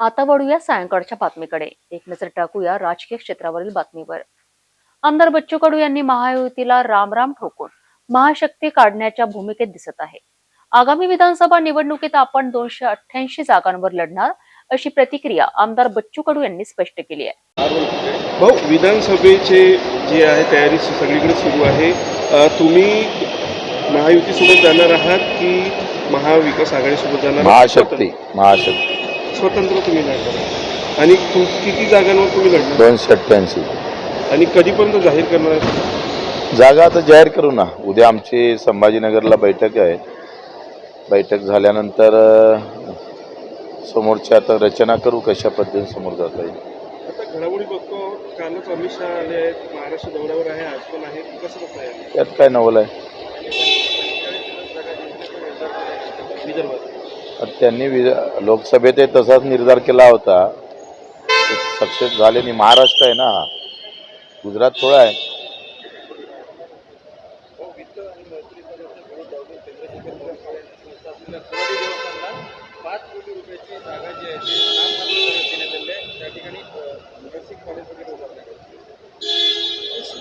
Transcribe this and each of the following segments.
आता वळूया सायंकाळच्या बातमीकडे. एक नजर टाकूया राजकीय क्षेत्रावरील बातमीवर. आमदार बच्चू कडू यांनी महायुतीला रामराम ठोकून महाशक्ती काढण्याच्या भूमिकेत दिसत आहे. आगामी विधानसभा निवडणुकीत आपण दोनशे अठ्ठ्याऐंशी जागांवर लढणार अशी प्रतिक्रिया आमदार बच्चू कडू यांनी स्पष्ट केली आहे. भाऊ विधानसभेचे जे आहे तयारी सगळीकडे सुरू आहे. अ, तुम्ही महायुतीसोबत जाणार आहात की महाविकास आघाडीसोबत जाणार? महाशक्ती महाशक्ती. स्वतंत्र तुम्ही लढणार. आणि तु- किती जागांवर तुम्ही लढणार दोनशे अठ्ठ्याऐंशी. आणि कधीपर्यंत जाहीर करणार? जागा आता जाहीर करू ना. उद्या आमची संभाजीनगरला बैठक आहे. बैठक झाल्यानंतर अ, समोरची आता रचना करू कशा पद्धतीने समोर जाता येईल. आता घडामोडी बघतो. कालच अमित शहा आले आहेत. महाराष्ट्र दौऱ्यावर आहे. आज पण आहे. कसं बघता येईल त्यात काय नवल आहे? विदर्भात त्यांनी वि- लोकसभेत तसाच निर्धार केला होता. सक्सेस झाले नाही. महाराष्ट्र आहे ना. गुजरात थोडा आहे.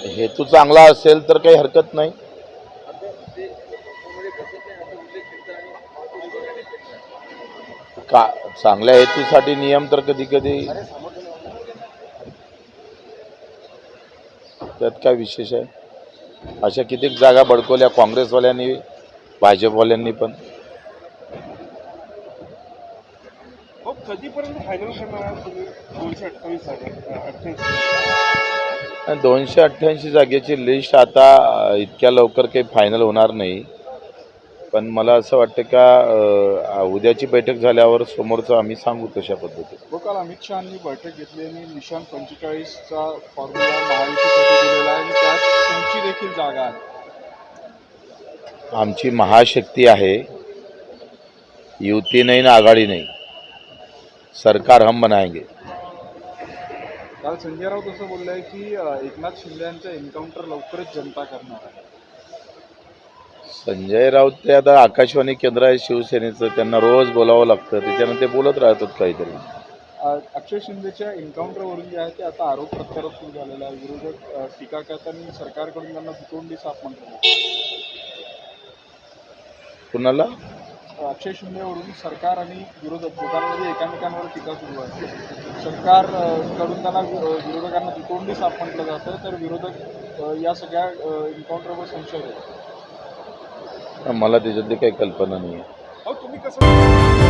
हेतू चांगला असेल तर काही हरकत नाही. का चांगल्या हेतूसाठी नियम तर कधी कधी त्यात काय विशेष आहे? अशा कितीक जागा बडकवल्या काँग्रेसवाल्यांनी भाजपवाल्यांनी पण. हो दोनशे अठ्ठ्याऐंशी जागेची लिस्ट आता इतक्या लवकर काही फायनल होणार नाही. पण मला असं वाटतं का उद्याची बैठक झाल्यावर समोरचं आम्ही सांगू तशा पद्धतीने. व काल अमित शहानी बैठक घेतली आणि निशान पंचेचाळीसचा फॉर्म्युला महायुतीसाठी दिलेला आहे आणि त्यात तुमची देखील जागा आहे. आमची महाशक्ती आहे. युती नाही ना आघाडी नाही. सरकार हम बनाएंगे. काल संजय राऊत असं बोललं आहे की एकनाथ शिंदे यांचं एन्काउंटर लवकरच जनता करणार आहे. संजय राऊत ते आता आकाशवाणी केंद्र आहे शिवसेनेचं. त्यांना रोज बोलावं लागतं. त्याच्यानं ते बोलत राहतात काहीतरी. अक्षय शिंदेच्या एन्काउंटरवरून जे आहे ते आता आरोप प्रत्यारोप सुरू झालेला आहे. विरोधक टीका करताना सरकारकडून त्यांना दुतोंडी साफ म्हणतात कुणाला? अक्षय शिंदेवरून सरकार आणि विरोधक दोघांमध्ये एकामेकांवर टीका सुरू आहे. सरकारकडून त्यांना विरोधकांना दुतोंडी साफ म्हटलं जातं. तर विरोधक या सगळ्या एन्काउंटरवर संशय आहे. मला त्याच्यातली काही कल्पना नाही आहे